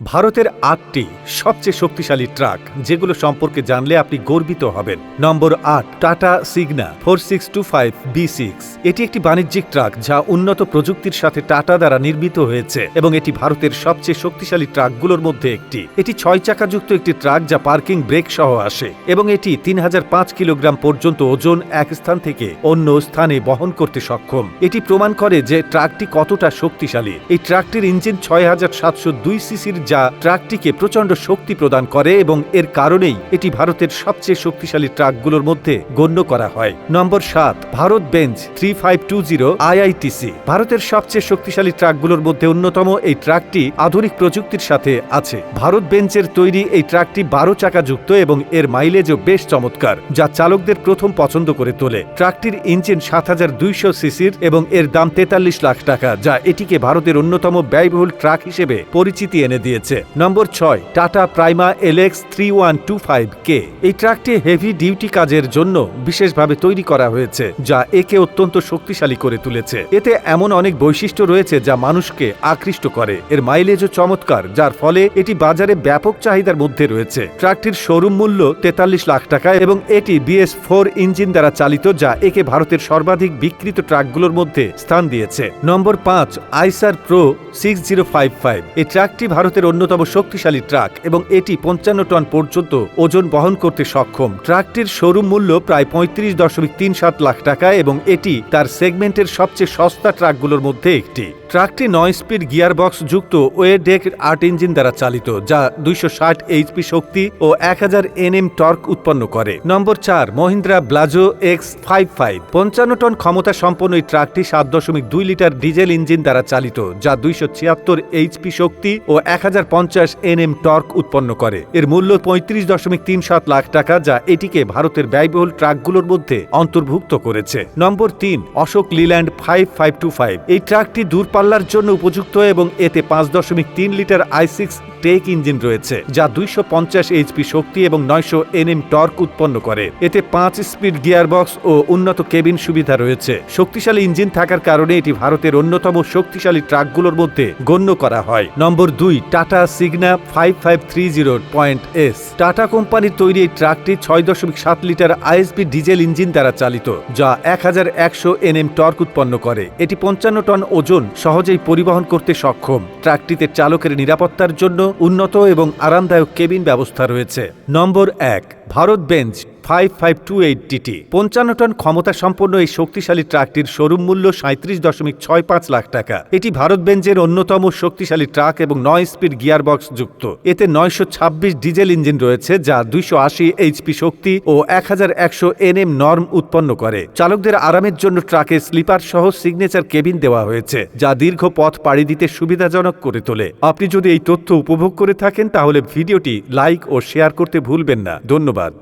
ভারতের আটটি সবচেয়ে শক্তিশালী ট্রাক, যেগুলো সম্পর্কে জানলে আপনি গর্বিত হবেন। নম্বর আট, Tata Signa four six two five B six. এটি একটি বাণিজ্যিক ট্রাক যা উন্নত প্রযুক্তির সাথে টাটা দ্বারা নির্মিত হয়েছে এবং এটি ভারতের সবচেয়ে শক্তিশালী ট্রাকগুলোর মধ্যে একটি। এটি ছয় চাকাযুক্ত একটি ট্রাক যা পার্কিং ব্রেক সহ আসে এবং এটি তিন হাজার পাঁচ কিলোগ্রাম পর্যন্ত ওজন এক স্থান থেকে অন্য স্থানে বহন করতে সক্ষম। এটি প্রমাণ করে যে ট্রাকটি কতটা শক্তিশালী। এই ট্রাকটির ইঞ্জিন ছয় হাজার সাতশো দুই সিসির যা ট্রাকটিকে প্রচণ্ড শক্তি প্রদান করে এবং এর কারণেই এটি ভারতের সবচেয়ে শক্তিশালী ট্রাকগুলোর মধ্যে গণ্য করা হয়। নম্বর সাত, Bharat Benz three five two zero আইআইটিসি। ভারতের সবচেয়ে শক্তিশালী ট্রাকগুলোর মধ্যে অন্যতম এই ট্রাকটি আধুনিক প্রযুক্তির সাথে আছে। ভারত বেঞ্চের তৈরি এই ট্রাকটি বারো চাকাযুক্ত এবং এর মাইলেজও বেশ চমৎকার, যা চালকদের প্রথম পছন্দ করে তোলে। ট্রাকটির ইঞ্জিন সাত হাজার দুইশো সিসির এবং এর দাম তেতাল্লিশ লাখ টাকা, যা এটিকে ভারতের অন্যতম ব্যয়বহুল ট্রাক হিসেবে পরিচিতি এনে দিয়েছে। নম্বর ছয়, Tata Prima LX three one two five K. এই ট্রাকটি হেভি ডিউটি কাজের জন্য বিশেষভাবে তৈরি করা হয়েছে, যা একে অত্যন্ত শক্তিশালী করে তুলেছে। এতে এমন অনেক বৈশিষ্ট্য রয়েছে যা মানুষকে আকৃষ্ট করে। এর মাইলেজও চমৎকার, যার ফলে এটি বাজারে ব্যাপক চাহিদার মধ্যে রয়েছে। ট্রাকটির শোরুম মূল্য তেতাল্লিশ লাখ টাকা এবং এটি বিএস ফোর ইঞ্জিন দ্বারা চালিত, যা একে ভারতের সর্বাধিক বিক্রিত ট্রাকগুলোর মধ্যে স্থান দিয়েছে। নম্বর পাঁচ, Eicher pro six zero five five. এই ট্রাকটি ভারতের অন্যতম শক্তিশালী ট্রাক এবং এটি পঞ্চান্ন টন পর্যন্ত ওজন বহন করতে সক্ষম। ট্রাকটির শোরুম মূল্য প্রায় পঁয়ত্রিশ দশমিক তিন সাত লাখ টাকা এবং এটি তার সেগমেন্টের সবচেয়ে সস্তা ট্রাকগুলোর মধ্যে একটি। ট্রাকটি নয় স্পিড গিয়ার বক্স যুক্ত ওয়ে ডেক আট ইঞ্জিন দ্বারা চালিত, যা দুইশো ষাট এইচপি শক্তি ও এক হাজার এনএম টর্ক উৎপন্ন করে। নম্বর চার, Mahindra Blazo X five five. পঞ্চান্ন টন ক্ষমতা সম্পন্ন এই ট্রাকটি সাত দশমিক দুই লিটার ডিজেল ইঞ্জিন দ্বারা চালিত, যা দুইশো ছিয়াত্তর এইচপি শক্তি ও এক হাজার পঞ্চাশ এনএম টর্ক উৎপন্ন করে। এর মূল্য পঁয়ত্রিশ দশমিক তিন সাত লাখ টাকা, যা এটিকে ভারতের ব্যয়বহুল ট্রাকগুলোর মধ্যে অন্তর্ভুক্ত করেছে। নম্বর তিন, Ashok Leyland five five two five. এই ট্রাকটি দূরপাল্লার জন্য উপযুক্ত এবং এতে পাঁচ দশমিক তিন litre I six tech engine রয়েছে, যা দুইশো পঞ্চাশ এইচপি শক্তি এবং নয়শো এনএম টর্ক উৎপন্ন করে। এতে পাঁচ স্পিড গিয়ারবক্স ও উন্নত কেবিন সুবিধা রয়েছে। শক্তিশালী ইঞ্জিন থাকার কারণে এটি ভারতের অন্যতম শক্তিশালী ট্রাকগুলোর মধ্যে গণ্য করা হয়। নম্বর দুই, Tata Signa five five three zero point S. Tata কোম্পানির তৈরি এই ট্রাকটি ছয় দশমিক সাত লিটার আইএসপি ডিজেল ইঞ্জিন দ্বারা চালিত, যা এক হাজার একশো এনএম টর্ক উৎপন্ন করে। এটি পঞ্চান্ন টন ওজন সহজেই পরিবহন করতে সক্ষম। ট্রাকটিতে চালকের নিরাপত্তার জন্য উন্নত এবং আরামদায়ক কেবিন ব্যবস্থা রয়েছে। নম্বর এক, Bharat Benz. Five five two eight TT পঞ্চান্ন টন ক্ষমতা সম্পন্ন এই শক্তিশালী ট্রাকটির শোরুম মূল্য সাঁত্রিশ দশমিক ছয় পাঁচ লাখ টাকা। এটি ভারত বেঞ্জের অন্যতম শক্তিশালী ট্রাক এবং নয় স্পিড গিয়ারবক্স যুক্ত। এতে নয়শো ছাব্বিশ ডিজেল ইঞ্জিন রয়েছে, যা দুইশো আশি এইচপি শক্তি ও এক হাজার একশো এনএম নর্ম উৎপন্ন করে। চালকদের আরামের জন্য ট্রাকে স্লিপার সহ সিগনেচার কেবিন দেওয়া হয়েছে, যা দীর্ঘ পথ পাড়ি দিতে সুবিধাজনক করে তোলে। আপনি যদি এই তথ্য উপভোগ করে থাকেন, তাহলে ভিডিওটি লাইক ও শেয়ার করতে ভুলবেন না। ধন্যবাদ।